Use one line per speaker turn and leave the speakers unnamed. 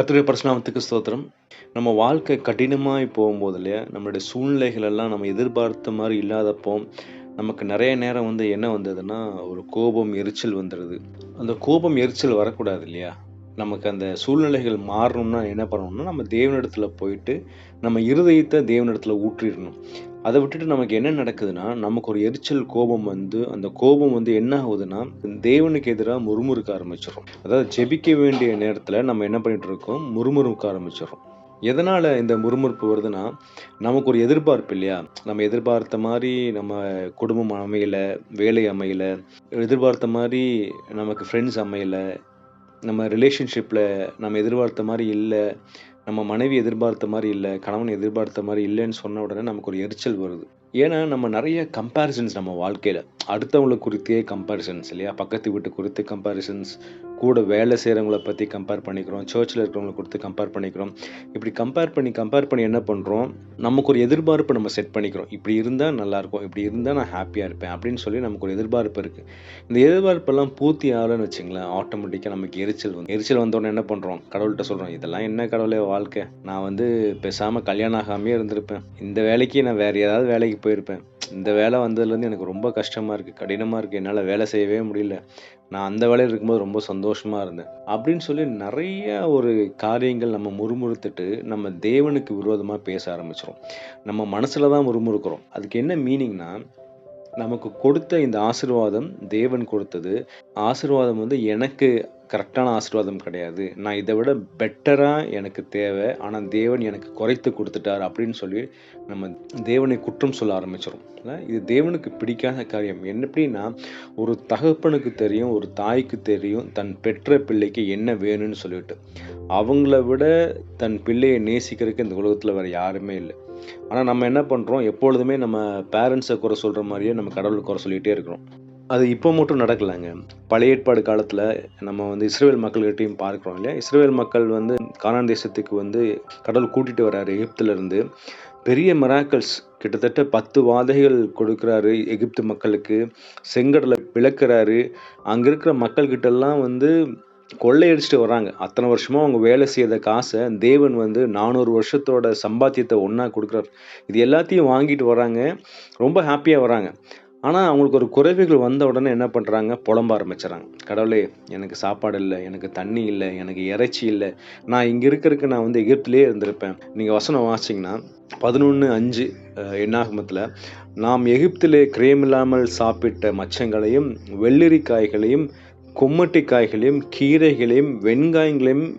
கத்துடைய பரிசுநாமத்துக்கு ஸ்தோத்திரம். நம்ம வாழ்க்கை கடினமாக போகும்போது இல்லையா நம்மளுடைய சூழ்நிலைகள் எல்லாம் நம்ம எதிர்பார்த்த மாதிரி இல்லாதப்போ நமக்கு நிறைய நேரம் வந்து என்ன வந்ததுன்னா ஒரு கோபம் எரிச்சல் வந்துடுது அந்த கோபம் எரிச்சல் வரக்கூடாது இல்லையா? நமக்கு அந்த சூழ்நிலைகள் மாறணும்னா என்ன பண்ணணும்னா நம்ம தேவனிடத்தில் போயிட்டு நம்ம இருதயத்தை தேவனிடத்தில் ஊற்றிடணும். அதை விட்டுட்டு நமக்கு என்ன நடக்குதுன்னா நமக்கு ஒரு எரிச்சல் கோபம் வந்து அந்த கோபம் வந்து என்ன ஆகுதுன்னா தேவனுக்கு எதிராக முறுமுறுக்க ஆரம்பிச்சிடும் அதாவது ஜெபிக்க வேண்டிய நேரத்தில் நம்ம என்ன பண்ணிட்டு இருக்கோம்? முறுமுறுக்க ஆரம்பிச்சிடும் எதனால் இந்த முறுமுறுப்பு வருதுன்னா நமக்கு ஒரு எதிர்பார்ப்பு இல்லையா? நம்ம எதிர்பார்த்த மாதிரி நம்ம குடும்பம் அமையலை வேலை அமையலை எதிர்பார்த்த மாதிரி நமக்கு ஃப்ரெண்ட்ஸ் அமையலை நம்ம ரிலேஷன்ஷிப்பில் நம்ம எதிர்பார்த்த மாதிரி இல்லை. நம்ம மனைவி எதிர்பார்த்த மாதிரி இல்லை கணவன் எதிர்பார்த்த மாதிரி இல்லைன்னு சொன்ன உடனே நமக்கு ஒரு எரிச்சல் வருது. ஏன்னா நம்ம நிறைய கம்பேரிசன்ஸ் நம்ம வாழ்க்கையில். அடுத்தவங்களை குறித்தே கம்பேரிசன்ஸ் இல்லையா? பக்கத்து வீட்டு குறித்து கம்பேரிசன்ஸ் கூட வேலை செய்கிறவங்கள பற்றி கம்பேர் பண்ணிக்கிறோம் சர்ச்சில் இருக்கிறவங்களை குறித்து கம்பேர் பண்ணிக்கிறோம். இப்படி கம்பேர் பண்ணி கம்பேர் பண்ணி என்ன பண்ணுறோம் நமக்கு ஒரு எதிர்பார்ப்பு நம்ம செட் பண்ணிக்கிறோம். இப்படி இருந்தால் நல்லாயிருக்கும் இப்படி இருந்தால் நான் ஹாப்பியாக இருப்பேன் அப்படின்னு சொல்லி நமக்கு ஒரு எதிர்பார்ப்பு இருக்குது இந்த எதிர்பார்ப்பெல்லாம் பூர்த்தி ஆகலன்னு வச்சுங்களேன் ஆட்டோமேட்டிக்காக நமக்கு எரிச்சல் வந்து எரிச்சல் வந்தோடனே என்ன பண்ணுறோம் கடவுள்கிட்ட சொல்கிறோம் இதெல்லாம் என்ன கடவுளே வாழ்க்கை. நான் வந்து பேசாமல் கல்யாணம் ஆகாமே இருந்திருப்பேன். இந்த வேலைக்கு நான் வேறு ஏதாவது வேலைக்கு போயிருப்பேன். இந்த வேலை வந்ததுலேருந்து எனக்கு ரொம்ப கஷ்டமாக இருக்குது கடினமாக இருக்குது என்னால் வேலை செய்யவே முடியல. நான் அந்த வேலையில் இருக்கும்போது ரொம்ப சந்தோஷமாக இருந்தேன். அப்படின்னு சொல்லி நிறைய ஒரு காரியங்கள் நம்ம முறுமுறுத்துட்டு நம்ம தேவனுக்கு விரோதமாக பேச ஆரம்பிச்சிடும் நம்ம மனசில் தான் முறுமுறுக்கிறோம். அதுக்கு என்ன மீனிங்னா நமக்கு கொடுத்த இந்த ஆசிர்வாதம் தேவன் கொடுத்தது. ஆசிர்வாதம் வந்து எனக்கு கரெக்டான ஆசீர்வாதம் கிடையாது. நான் இதை விட பெட்டராக எனக்கு தேவை. ஆனால் தேவன் எனக்கு குறைத்து கொடுத்துட்டார் அப்படின்னு சொல்லி நம்ம தேவனை குற்றம் சொல்ல ஆரம்பிச்சிடும் இது தேவனுக்கு பிடிக்காத காரியம். என்ன எப்படின்னா ஒரு தகப்பனுக்கு தெரியும் ஒரு தாய்க்கு தெரியும் தன் பெற்ற பிள்ளைக்கு என்ன வேணும்னு சொல்லிட்டு. அவங்கள விட தன் பிள்ளையை நேசிக்கிறதுக்கு இந்த உலகத்தில் வேறு யாருமே இல்லை. ஆனால் நம்ம என்ன பண்ணுறோம் எப்பொழுதுமே நம்ம பேரண்ட்ஸை குறை சொல்கிற மாதிரியே நம்ம கடவுளை குறை சொல்லிகிட்டே இருக்கிறோம். அது இப்போ மட்டும் நடக்கலைங்க. பழைய ஏற்பாடு காலத்தில் நம்ம வந்து இஸ்ரேல் மக்கள்கிட்டையும் பார்க்குறோம் இல்லையா? இஸ்ரேல் மக்கள் வந்து கானான் தேசத்துக்கு வந்து கடவுள் கூட்டிகிட்டு வர்றாரு எகிப்திலேருந்து. பெரிய மெராக்கல்ஸ் கிட்டத்தட்ட பத்து வாதைகள் கொடுக்குறாரு எகிப்து மக்களுக்கு. செங்கடலை விளக்குறாரு. அங்கே இருக்கிற மக்கள்கிட்டெல்லாம் வந்து கொள்ளையடிச்சிட்டு வராங்க அத்தனை வருஷமாக அவங்க வேலை செய்த காசை தேவன் வந்து நானூறு வருஷத்தோட சம்பாத்தியத்தை ஒன்றா கொடுக்குறாரு. இது எல்லாத்தையும் வாங்கிட்டு வராங்க ரொம்ப ஹாப்பியாக வராங்க ஆனால் அவங்களுக்கு ஒரு குறைவுகள் வந்த உடனே என்ன பண்ணுறாங்க புலம்ப ஆரம்பிச்சிடறாங்க. கடவுளே எனக்கு சாப்பாடு இல்லை எனக்கு தண்ணி இல்லை எனக்கு இறைச்சி இல்லை. நான் இங்கே இருக்கிறதுக்கு நான் வந்து எகிப்திலே இருந்திருப்பேன். நீங்கள் வசனம் வாசிங்கன்னா பதினொன்று அஞ்சு எண்ணாகமத்தில் நாம் எகிப்திலே கிரேமில்லாமல் சாப்பிட்ட மச்சங்களையும் வெள்ளரிக்காய்களையும் கும்மட்டி காய்களையும் கீரைகளையும் வெண்காயங்களையும்